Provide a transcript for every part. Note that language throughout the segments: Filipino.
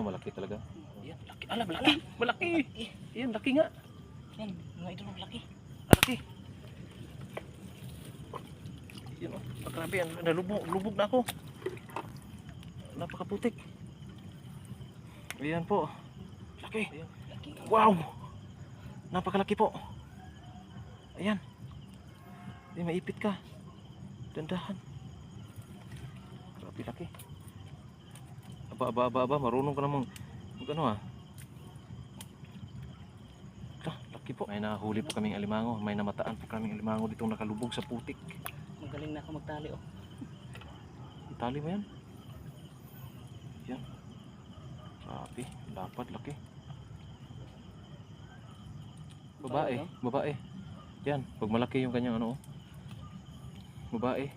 ito malaki talaga. Yan, laki. Ala, malaki. Malaki. Yan, laki nga. Yan, mga idol, ang laki. Malaki. Yan oh. Ah, grabe yan. Nalubog, lubog na ako. Napakaputik. Ayan po. Laki. Ayan. Laki. Wow! Napakalaki po. Ayan. Hindi maipit ka. Dandahan. Grabe laki. Aba, aba, aba, aba. Marunong ka namang mag ano ah. Ah, laki po. May nahuli po kaming alimango. May namataan po kaming alimango dito nakalubog sa putik. Magaling na ako magtali, oh. Itali mo yan. Yan. Grabe. Dapat laki. Babae. Babae, Babae. Yan. Pag malaki yung kanyang ano. oh. Babae.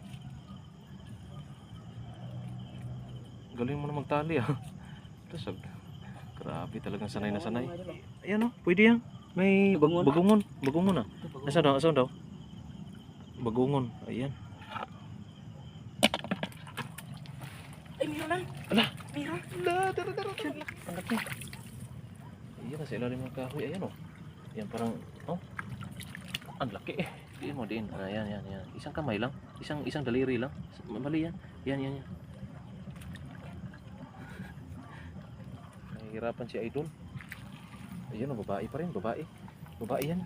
Galing mo na magtali ah. Tapos, grabe talagang sanay na sanay. Ayan oh, pwede yan. May bag Bagungon? bagungon. Bagungon ah. Nasaan daw? Nasaan daw? Bagungon. Ayan. Ay, meron lang. Ala! Meron. Ala, dara, dara, dara. Ang laki. Ayan, nasa ilalim ng kahoy. Ayan, oh. Yan, parang, oh. Ang laki eh. Diin mo din. Ah, yan, yan, yan. Isang kamay lang. Isang, isang daliri lang. Mali yan. Yan, yan, yan. Nahihirapan si Idol. Ayan, oh, babae pa rin. Babae. Babae yan.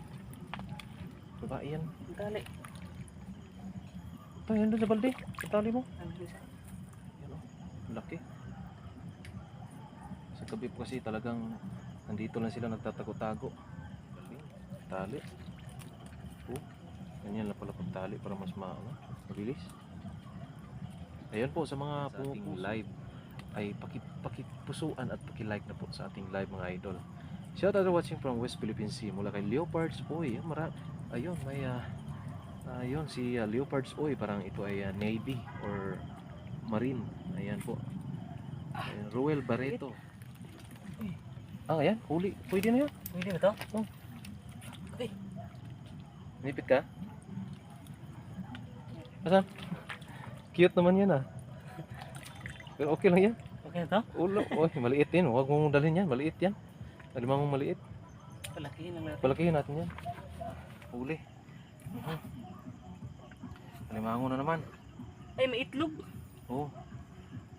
Babae yan. Tali. Ito, yan doon sa balde. Ang tali mo. Yan o, laki. Sa gabi po kasi talagang nandito lang sila nagtatago-tago. Tali. Oh, ganyan lang pala pag tali para mas ma ano, mabilis. Ayan po sa mga sa ating live ay paki, pakipusuan at paki-like na po sa ating live mga idol. Shout out to watching from West Philippine Sea mula kay Leopards Oy. Mara ayun may ah, ayun si ah, Leopards Oy parang ito ay ah, Navy or Marine. Ayan po. Ayan, Ruel Barreto. Ah, ayan. Huli. Pwede na yan. Pwede ba to? Nipit ka? Asan? Cute naman yan ah. Pero okay lang yan. Okay na to? Ulo. Oy, maliit yan. Huwag mong dalhin yan. Maliit yan. Alimang mong maliit. Palakihin lang natin. Palakihin natin yan. Huli. Mhm. Alimango na naman. Ay, may itlog. Oh.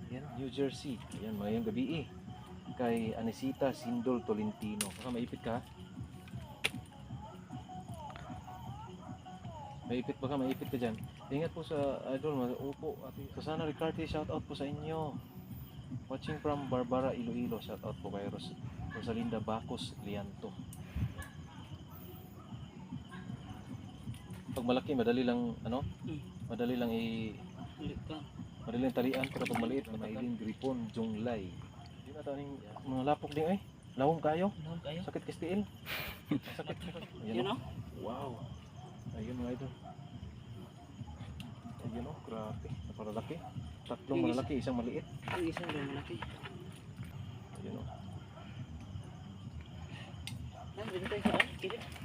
Yan, New Jersey. Yan, ngayong gabi eh. Kay Anisita Sindol Tolentino. Baka maipit ka. ha? Maipit baka maipit ka dyan. Ingat po sa idol, upo. Ate. Susana Ricarte, shout out po sa inyo. Watching from Barbara Iloilo, shout out po kay Ros Rosalinda Bacos Lianto. Pag malaki, madali lang, ano? Hmm. Madali lang i ka. Madaling talian pero pag maliit na mahiling gripon, jonglay. Di na taning mga lapok din ay. Lawom kayo. Ano kayo? Sakit kastiin. Sakit. Yun, Ayun, oh. Wow. Ayun mga idol. Ayun oh, grabe. Napalalaki. Tatlong malalaki, isang maliit. Ang isa lang malaki. Ayun oh. Ay, dito tayo sa oh. Ayun.